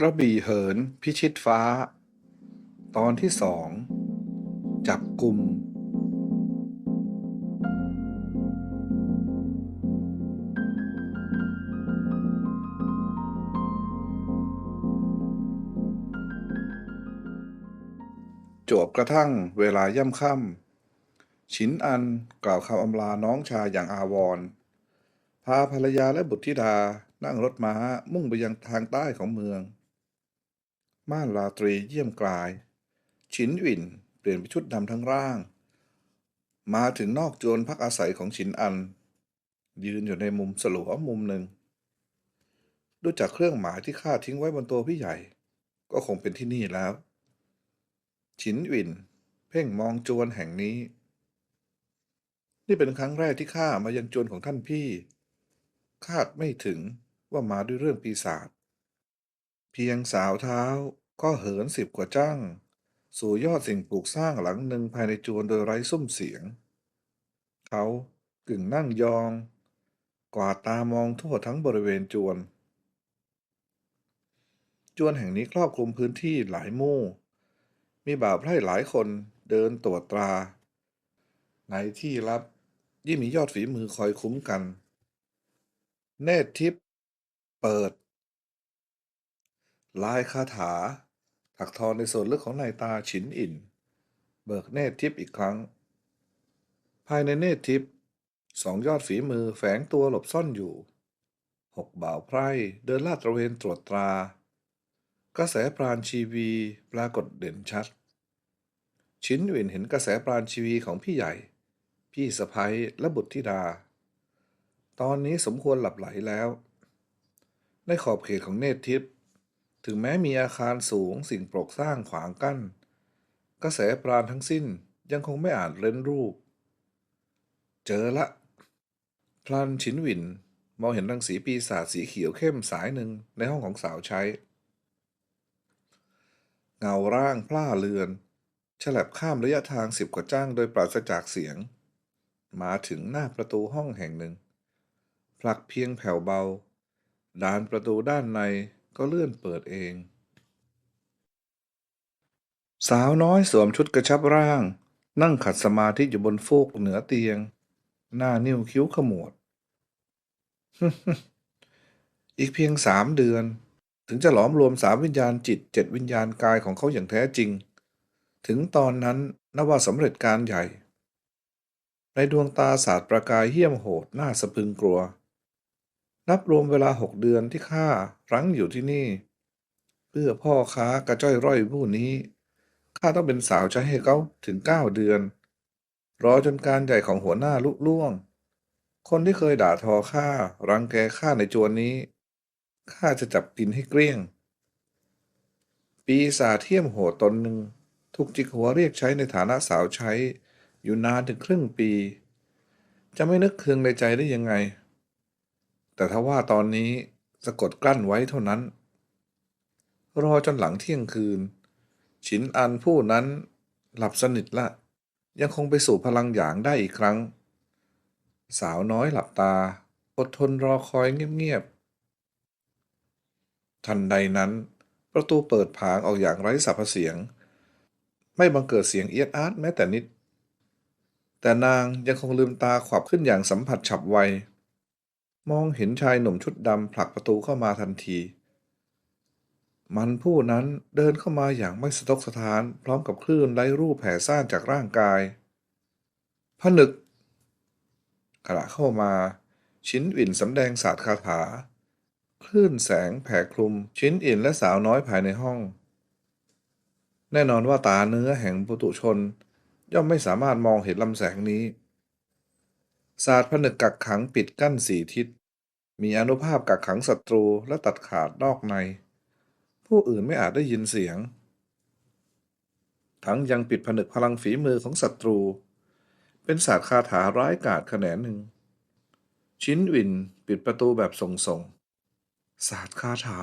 กระบี่เหินพิชิตฟ้า ตอนที่สองจับกลุ่ม จวบกระทั่งเวลาย่ำค่ำชินอันกล่าวคำอำลาน้องชายอย่างอาวรณ์พาภรรยาและบุตรธิดานั่งรถม้ามุ่งไปยังทางใต้ของเมือง ม่านราตรีเยี่ยมกลายชินวินเปลี่ยนไปชุดดำทั้งร่าง มาถึงนอกโจรพักอาศัยของชินอัน ยืนอยู่ในมุมสลัวมุมหนึ่งดูจากเครื่องหมายที่ข้าทิ้งไว้บนตัวพี่ใหญ่ ก็คงเป็นที่นี่แล้ว ฉินวินเพ่งมองโจวนแห่งนี้ นี่เป็นครั้งแรกที่ข้ามายังโจวนของท่านพี่ คาดไม่ถึงว่ามาด้วยเรื่องปีศาจ เพียงสาวเท้าก็เหินสิบกว่าจ้าง สู่ยอดสิ่งปลูกสร้างหลังหนึ่งภายในจวนโดยไร้ซุ้มเสียง เขากึ่งนั่งยอง กวาดตามองทั่วทั้งบริเวณจวน จวนแห่งนี้ครอบคลุมพื้นที่หลายมู่ มีบ่าวไพร่หลายคนเดินตรวจตรา ในที่ลับยิ่งมียอดฝีมือคอยคุ้มกัน เนตรทิพย์เปิด ลายคาถา ถักทอในส่วนลึกของนายตาฉินอิน เบิกเนตรทิพย์อีกครั้ง ภายในเนตรทิพย์สองยอดฝีมือแฝงตัวหลบซ่อนอยู่ หกบ่าวไพร่เดินลาดตระเวนตรวจตรา กระแสปราณชีวีปรากฏเด่นชัด ชินวินเห็นกระแสปราณชีวีของพี่ใหญ่ พี่สะพ้ยและบุตรธิดา ตอนนี้สมควรหลับไหลแล้ว ในขอบเขตของเนตรทิพย์ ถึงแม้มีอาคารสูงสิ่งปลูกสร้างขวางกั้น กระแสปราณทั้งสิ้นยังคงไม่อาจเร้นรูป เจอละ พลันชินวินมองเห็นรังสีปีศาจสีเขียวเข้มสายหนึ่งในห้องของสาวใช้ เงาร่างพล่าเลือนฉลับข้ามระยะทางสิบกว่าจ้างโดยปราศจากเสียง มาถึงหน้าประตูห้องแห่งหนึ่ง ผลักเพียงแผ่วเบา ดานประตูด้านใน ก็เลื่อนเปิดเอง สาวน้อยสวมชุดกระชับร่าง นั่งขัดสมาธิอยู่บนฟูกเหนือเตียง หน้านิ้วคิ้วขมวด อีกเพียงสามเดือน ถึงจะหลอมรวมสามวิญญาณจิตเจ็ดวิญญาณกายของเขาอย่างแท้จริง ถึงตอนนั้นนับว่าสำเร็จการใหญ่ ในดวงตาศาสาดประกายเหี้ยมโหดน่าสะพึงกลัว นับรวมเวลาหกเดือนที่ข้ารั้งอยู่ที่นี่ เพื่อพ่อค้ากระจ้อยร่อยผู้นี้ข้าต้องเป็นสาวใช้ให้เขาถึงเก้าเดือน รอจนการใหญ่ของหัวหน้าลุล่วง คนที่เคยด่าทอข้ารังแกข้าในจวนนี้ข้าจะจับกินให้เกลี้ยง ปีศาเที่ยมโหดตนหนึ่งถูกจิกหัวเรียกใช้ในฐานะสาวใช้ อยู่นานถึงครึ่งปี จะไม่นึกเคืองในใจได้ยังไง แต่ถ้าว่าตอนนี้สะกดกลั้นไว้เท่านั้น รอจนหลังเที่ยงคืน ฉินอันผู้นั้นหลับสนิทละ ยังคงไปสู่พลังหยางได้อีกครั้ง สาวน้อยหลับตา อดทนรอคอยเงียบๆ ทันใดนั้น ประตูเปิดผางออกอย่างไร้สัพเสียง ไม่บังเกิดเสียงเอียดอาร์ตแม้แต่นิด แต่นางยังคงลืมตาขวับขึ้นอย่างสัมผัสฉับไว มองเห็นชายหนุ่มชุดดำผลักประตูเข้ามาทันที มันผู้นั้นเดินเข้ามาอย่างไม่สะทกสะท้าน พร้อมกับคลื่นไร้รูปแผ่ซ่านจากร่างกายผนึก ขณะเข้ามา ชิ้นอินสำแดงศาสตร์คาถา คลื่นแสงแผ่คลุม ชิ้นอินและสาวน้อยภายในห้อง แน่นอนว่าตาเนื้อแห่งปุตุชน ย่อมไม่สามารถมองเห็นลำแสงนี้ศาสตร์ผนึกกักขังปิดกั้นสี่ทิศ มีอนุภาพกักขังศัตรูและตัดขาดนอกใน ผู้อื่นไม่อาจได้ยินเสียง ทั้งยังปิดผนึกพลังฝีมือของศัตรู เป็นศาสตร์คาถาร้ายกาจแขนงหนึ่ง ชิ้นวินปิดประตูแบบส่งๆศาสตร์คาถา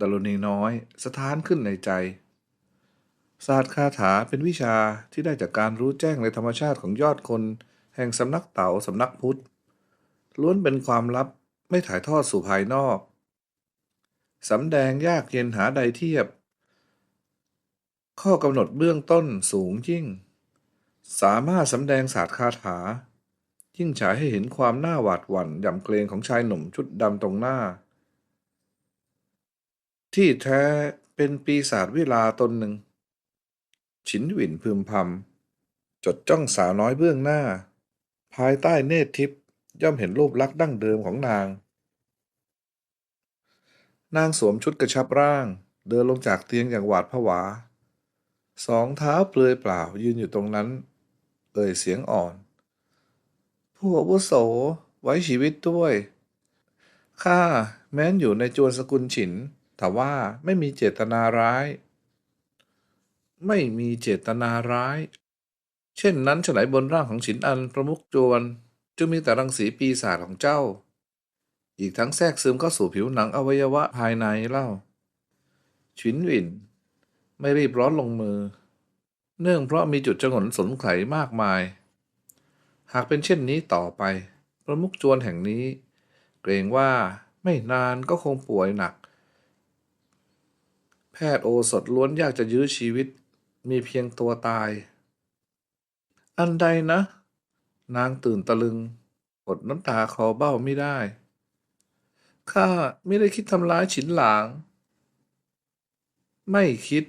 ดลนีน้อยสถานขึ้นในใจ ศาสตร์คาถาเป็นวิชาที่ได้จากการรู้แจ้งในธรรมชาติของยอดคน แห่งสำนักเต๋าสำนักพุทธ ล้วนเป็นความลับไม่ถ่ายทอดสู่ภายนอก สำแดงยากเย็นหาใดเทียบ ข้อกำหนดเบื้องต้นสูงยิ่ง สามารถสำแดงศาสตร์คาถา ยิ่งฉายให้เห็นความหน้าหวาดหวั่นยำเกรงของชายหนุ่มชุดดำตรงหน้า ที่แท้เป็นปีศาจวิลาตนหนึ่ง ฉินหวินพึมพำจดจ้องสาวน้อยเบื้องหน้า ภายใต้เนตรทิพย์ ย่อมเห็นรูปลักษณ์ดั้งเดิมของนาง นางสวมชุดกระชับร่าง เดินลงจากเตียงอย่างหวาดผวา สองเท้าเปลือยเปล่ายืนอยู่ตรงนั้น เอ่ยเสียงอ่อน ผู้อาวุโสไว้ชีวิตด้วย ข้าแม้นอยู่ในจวนสกุลฉิน แต่ว่าไม่มีเจตนาร้าย ไม่มีเจตนาร้าย เช่นนั้นฉไหนบนร่างของฉินอันประมุขจวน จึงมีแต่รังสีปีศาจของเจ้า อีกทั้งแทรกซึมเข้าสู่ผิวหนังอวัยวะภายในเล่าฉินวิน ไม่รีบร้อนลงมือ เนื่องเพราะมีจุดจงนสนไขมากมาย หากเป็นเช่นนี้ต่อไปประมุขจวนแห่งนี้ เกรงว่าไม่นานก็คงป่วยหนัก แพทย์โอสถล้วนยากจะยื้อชีวิต มีเพียงตัวตาย อันใดนะ นางตื่นตะลึงอดน้ำตาคอเบ้าไม่ได้ ข้าไม่ได้คิดทำร้ายฉินหลาง ไม่คิด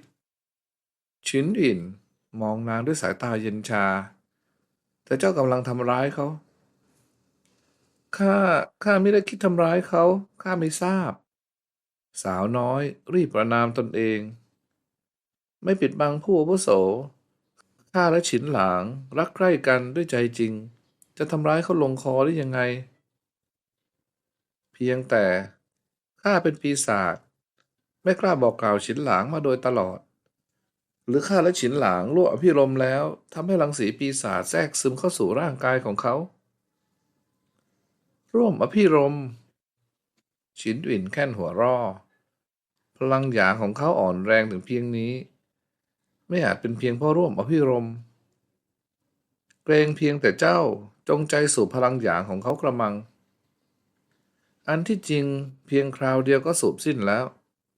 ฉินอินมองนางด้วยสายตาเย็นชา แต่เจ้ากำลังทำร้ายเขา ข้า ข้าไม่ได้คิดทำร้ายเขา ข้าไม่ทราบ สาวน้อย รีบประนามตนเอง ไม่ปิดบังผู้อาวุโส ข้าและฉินหลาง รักใคร่กันด้วยใจจริง จะทำร้ายเขาลงคอได้ยังไง เพียงแต่ข้าเป็นปีศาจไม่กล้าบอกกล่าวฉินหลางมาโดยตลอด หรือข้าและฉินหลางล่วอภิรมแล้วทำให้รังสีปีศาจแทรกซึมเข้าสู่ร่างกายของเขา ร่วมอภิรม ฉินหวินแค่นหัวร่อ พลังหยางของเขาอ่อนแรงถึงเพียงนี้ ไม่อาจเป็นเพียงพราะร่วมอภิรมเกรงเพียงแต่เจ้า จงใจสูบพลังหยางของเขากระมัง อันที่จริงเพียงคราวเดียวก็สูบสิ้นแล้ว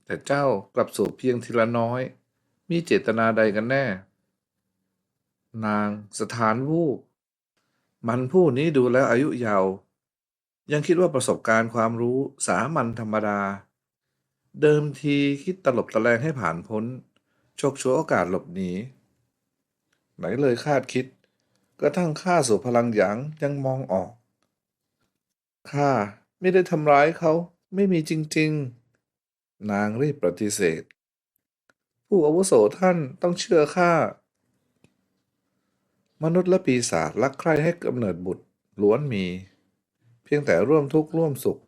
แต่เจ้ากลับสูบเพียงทีละน้อย มีเจตนาใดกันแน่ นางสถานวูบมันผู้นี้ดูแล้วอายุยาว ยังคิดว่าประสบการณ์ความรู้สามัญธรรมดา เดิมทีคิดตลบตะแลงให้ผ่านพ้นฉกฉวโอกาสหลบหนีไหนเลยคาดคิด กระทั่งข้าสู่พลังหยางยังมองออก ข้าไม่ได้ทำร้ายเขาไม่มีจริง ๆ นางรีบปฏิเสธ ผู้อาวุโสท่านต้องเชื่อข้ามนุษย์และปีศาจรักใคร่ให้กำเนิดบุตรล้วนมี เพียงแต่ร่วมทุกข์ร่วมสุข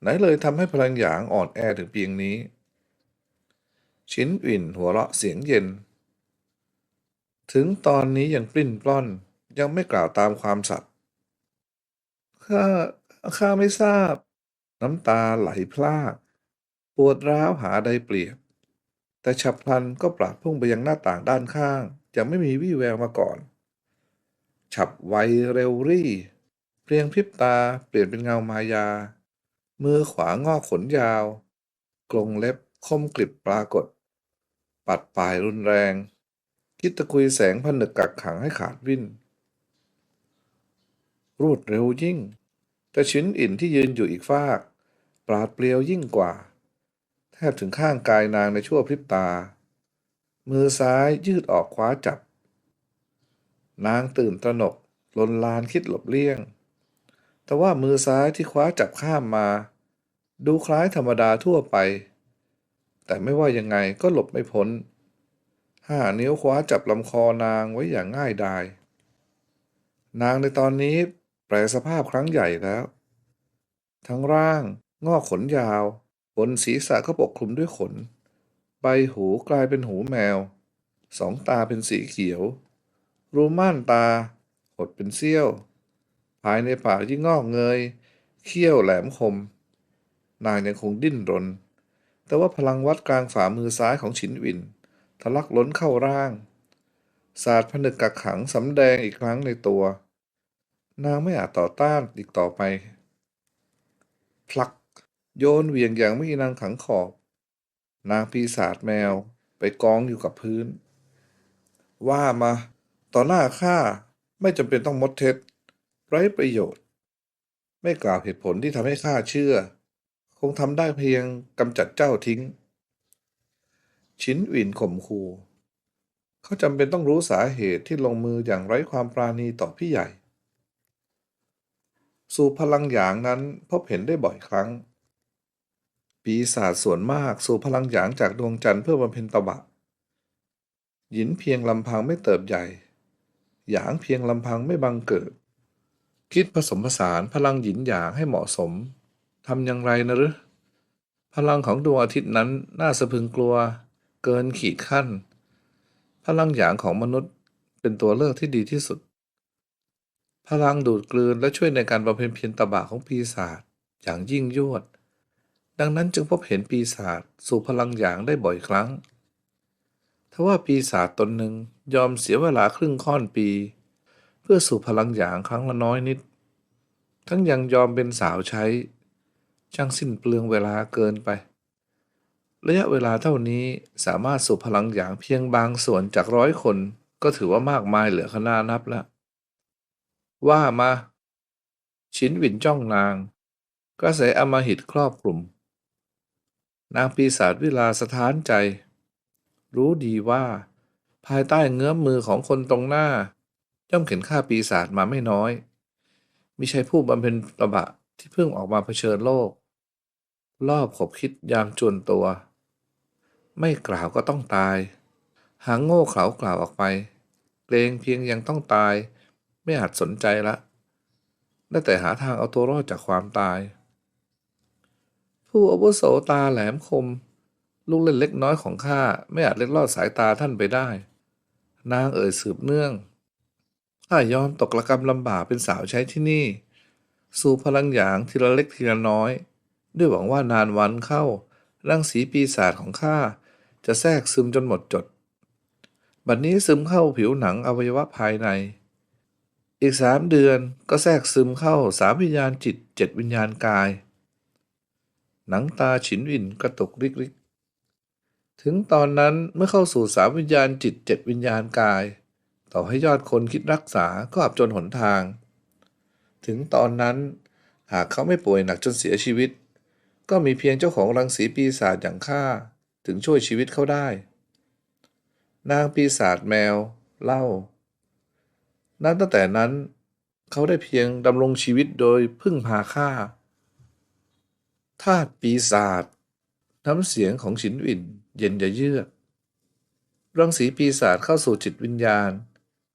ไหนเลยทำให้พลังหยางอ่อนแอถึงเพียงนี้ ชินอินหัวเราะเสียงเย็น ถึงตอนนี้ยังปลิ้นปล้อน ยังไม่กล่าวตามความสัตย์ข้าข้าไม่ทราบ น้ำตาไหลพราก ปวดร้าวหาใดเปรียบ แต่ฉับพลันก็ปราดพุ่งไปยังหน้าต่างด้านข้างยังไม่มีวี่แววมาก่อน ฉับไวเร็วรี่ เพียงพริบตาเปลี่ยนเป็นเงามายา มือขวางอกขนยาว กรงเล็บคมกริบปรากฏ ปัดปลายรุนแรง คิดตะกุยแสงผนึกกักขังให้ขาดวิ่น รวดเร็วยิ่ง แต่ชิ้นอินที่ยืนอยู่อีกฟากปราดเปรียวยิ่งกว่า แทบถึงข้างกายนางในชั่วพริบตา มือซ้ายยืดออกคว้าจับ นางตื่นตระหนกลนลานคิดหลบเลี่ยง แต่ว่ามือซ้ายที่คว้าจับข้ามมา ดูคล้ายธรรมดาทั่วไป แต่ไม่ว่ายังไงก็หลบไม่พ้นห้านิ้วคว้าจับลำคอนางไว้อย่างง่ายดาย นางในตอนนี้ แปลสภาพครั้งใหญ่แล้ว ทั้งร่าง งอกขนยาว บนศีรษะก็ปกคลุมด้วยขน ใบหูกลายเป็นหูแมว สองตาเป็นสีเขียว รูม่านตา หดเป็นเสี้ยว ภายในปากยิ่งงอกเงย เขี้ยวแหลมคม นางยังคงดิ้นรน แต่ว่าพลังวัดกลางฝ่ามือซ้ายของฉินวิน ทะลักล้นเข้าร่างศาสตร์ผนึกกักขังสำแดงอีกครั้งในตัว นางไม่อาจต่อต้านอีกต่อไป พลัก โยนเหวี่ยงอย่างไม่มีนางขังขอบ นางปีศาจแมวไปกองอยู่กับพื้น ว่ามา ต่อหน้าข้าไม่จำเป็นต้องมดเท็จ ไร้ประโยชน์ ไม่กล่าวเหตุผลที่ทำให้ข้าเชื่อ คงทำได้เพียงกำจัดเจ้าทิ้ง ชิ้นหวินข่มขู่เขาจำเป็นต้องรู้สาเหตุที่ลงมืออย่างไร้ความปราณีต่อพี่ใหญ่ สู่พลังหยางนั้นพบเห็นได้บ่อยครั้ง ปีศาจส่วนมากสู่พลังหยางจากดวงจันทร์เพื่อบำเพ็ญตบะ หยินเพียงลำพังไม่เติบใหญ่ หยางเพียงลำพังไม่บังเกิด คิดผสมผสานพลังหยินหยางให้เหมาะสมทำอย่างไรนะหรือพลังของดวงอาทิตย์นั้นน่าสะพึงกลัว เกินขีดขั้น พลังหยางของมนุษย์เป็นตัวเลือกที่ดีที่สุด พลังดูดกลืนและช่วยในการบำเพ็ญเพียรตบะของปีศาจอย่างยิ่งยวด ดังนั้นจึงพบเห็นปีศาจสู่พลังหยางได้บ่อยครั้งทว่าปีศาจตนหนึ่งยอมเสียเวลาครึ่งค่อนปี เพื่อสู่พลังหยางครั้งละน้อยนิด ทั้งยังยอมเป็นสาวใช้ ช่างสิ้นเปลืองเวลาเกินไป ระยะเวลาเท่านี้สามารถสู่พลังหยางเพียงบางส่วนจากร้อยคนก็ถือว่ามากมายเหลือขนานับแล้ว ว่ามาชินหวินจ้องนาง กระแสอมหิตครอบกลุ่ม นางปีศาจวิลาสถานใจ รู้ดีว่า ภายใต้เงื้อมมือของคนตรงหน้า ย่อมเข็นฆ่าปีศาจมาไม่น้อยมิใช่ผู้บำเพ็ญตบะที่เพิ่งออกมาเผชิญโลก รอบขบคิดยามจวนตัว ไม่กล่าวก็ต้องตาย หางโง่เขลากล่าวออกไป เกรงเพียงยังต้องตาย ไม่อาจสนใจละได้แต่หาทางเอาตัวรอดจากความตาย ผู้อาวุโสตาแหลมคม ลูกเล่นเล็กน้อยของข้าไม่อาจเล็ดลอดสายตาท่านไปได้ นางเอ่ยสืบเนื่องข้ายอมตกระกรรมลำบากเป็นสาวใช้ที่นี่ สู่พลังหยางทีละเล็กทีละน้อย ด้วยหวังว่านานวันเข้ารังสีปีศาจของข้าจะแทรกซึมจนหมดจด บัดนนี้ซึมเข้าผิวหนังอวัยวะภายใน อีกสามเดือนก็แทรกซึมเข้าสามวิญญาณจิตเจ็ดวิญญาณกาย หนังตาฉินวินกระตุกริกริกถึงตอนนั้นเมื่อเข้าสู่สามวิญญาณจิตเจ็ดวิญญาณกาย ต่อให้ยอดคนคิดรักษาก็อับจนหนทาง ถึงตอนนั้นหากเขาไม่ป่วยหนักจนเสียชีวิต ก็มีเพียงเจ้าของรังสีปีศาจอย่างข้าถึงช่วยชีวิตเขาได้ นางปีศาจแมว เล่า นับตั้งแต่นั้นเขาได้เพียงดำรงชีวิตโดยพึ่งพาข้าทาสปีศาจน้ำเสียงของฉินวินเย็นจะเยือกรังสีปีศาจเข้าสู่จิตวิญญาณ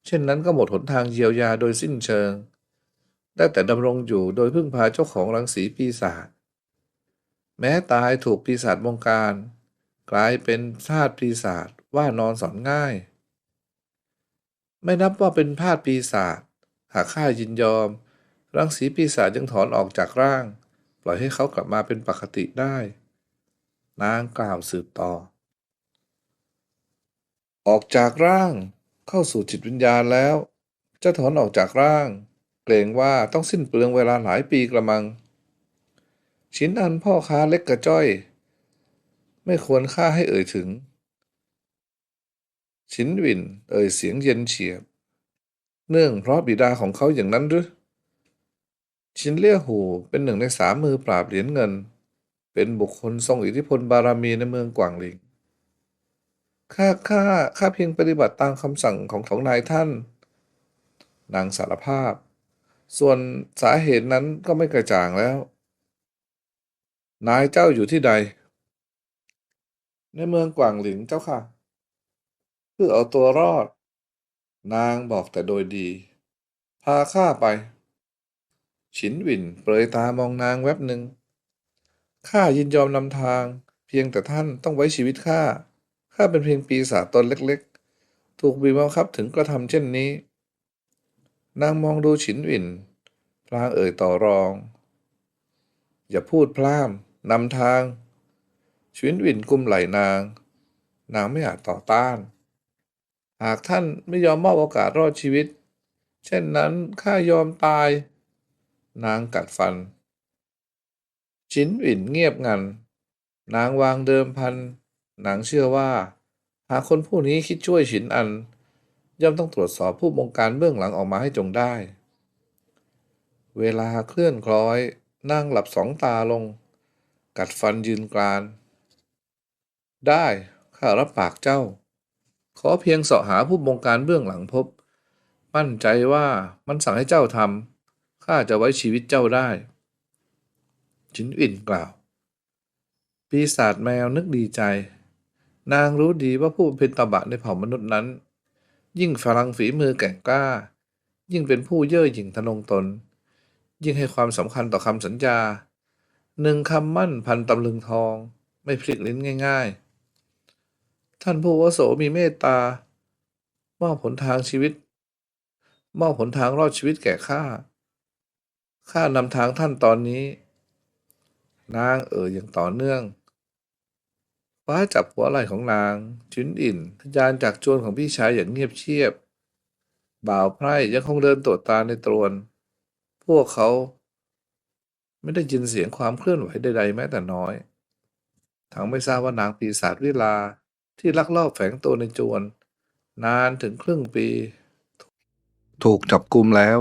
เช่นนั้นก็หมดหนทางเยียวยาโดยสิ้นเชิง ได้แต่ดำรงอยู่โดยพึ่งพาเจ้าของรังสีปีศาจแม้ตายถูกปีศาจบงการ กลายเป็นทาสปีศาจว่านอนสอนง่าย ไม่นับว่าเป็นพาสปีศาจหากข้ายินยอม รังสีปีศาจยังถอนออกจากร่าง ปล่อยให้เขากลับมาเป็นปกติได้ นางกล่าวสืบต่อ ออกจากร่าง เข้าสู่จิตวิญญาณแล้ว จะถอนออกจากร่าง เกรงว่าต้องสิ้นเปลืองเวลาหลายปีกระมัง ชิ้นอันพ่อค้าเล็กกระจ้อย ไม่ควรค่าให้เอ่ยถึง ชินวิน เอ่ยเสียงเย็นเฉียบ เนื่องเพราะบิดาของเขาอย่างนั้นหรือชินเลี่ยหูเป็นหนึ่งในสามมือปราบเหรียญเงิน เป็นบุคคลทรงอิทธิพลบารมีในเมืองกวางหลิง ข้าข้าข้าเพียงปฏิบัติตามคำสั่งของของนายท่าน นางสารภาพ ส่วนสาเหตุนั้นก็ไม่กระจ่างแล้ว นายเจ้าอยู่ที่ใด ในเมืองกวางหลิงเจ้าค่ะ เพื่อเอาตัวรอด นางบอกแต่โดยดี พาข้าไป ฉินหวินเปรยตามองนางแวบหนึ่งข้ายินยอมนำทาง เพียงแต่ท่านต้องไว้ชีวิตข้าข้าเป็นเพียงปีศาจตนเล็กๆ ถูกบีบบังคับถึงกระทำเช่นนี้ นางมองดูฉินหวินพลางเอ่ยต่อรอง อย่าพูดพล่ามนำทาง ฉินหวินกุมไหล่นาง นางไม่อาจต่อต้าน หากท่านไม่ยอมมอบโอกาสรอดชีวิต เช่นนั้นข้ายอมตาย นางกัดฟัน ชินหวินเงียบงัน นางวางเดิมพัน นางเชื่อว่า หากคนผู้นี้คิดช่วยฉินอัน ย่อมต้องตรวจสอบผู้บงการเบื้องหลังออกมาให้จงได้ เวลาเคลื่อนคล้อยนางหลับสองตาลง กัดฟันยืนกราน ได้ ข้ารับปากเจ้า ขอเพียงเสาะหาผู้บงการเบื้องหลังพบ มั่นใจว่ามันสั่งให้เจ้าทำข้าจะไว้ชีวิตเจ้าได้ จินอินกล่าว ปีศาจแมวนึกดีใจ นางรู้ดีว่าผู้เป็นตบะในเผ่ามนุษย์นั้น ยิ่งพลังฝีมือแก่งกล้า ยิ่งเป็นผู้เย่อหยิ่งทะนงตน ยิ่งให้ความสำคัญต่อคำสัญญาหนึ่งคำมั่นพันตำลึงทอง ไม่พลิกลิ้นง่าย ๆ ท่านผู้วโสมีเมตตา มอบผลทางชีวิต มอบผลทางรอดชีวิตแก่ข้า ข้านำทางท่านตอนนี้ นางเอ่ยอย่างต่อเนื่องคว้าจับหัวไหล่ของนางชินอินทยานจากจวนของพี่ชายอย่างเงียบเชียบ บ่าวไพร่ยังคงเดินตรวจตาในตรวน พวกเขา ไม่ได้ยินเสียงความเคลื่อนไหวใดๆแม้แต่น้อย ทั้งไม่ทราบว่านางปีศาจวิลา ที่ลักลอบแฝงตัวในจวน นานถึงครึ่งปี ถูกจับกุมแล้ว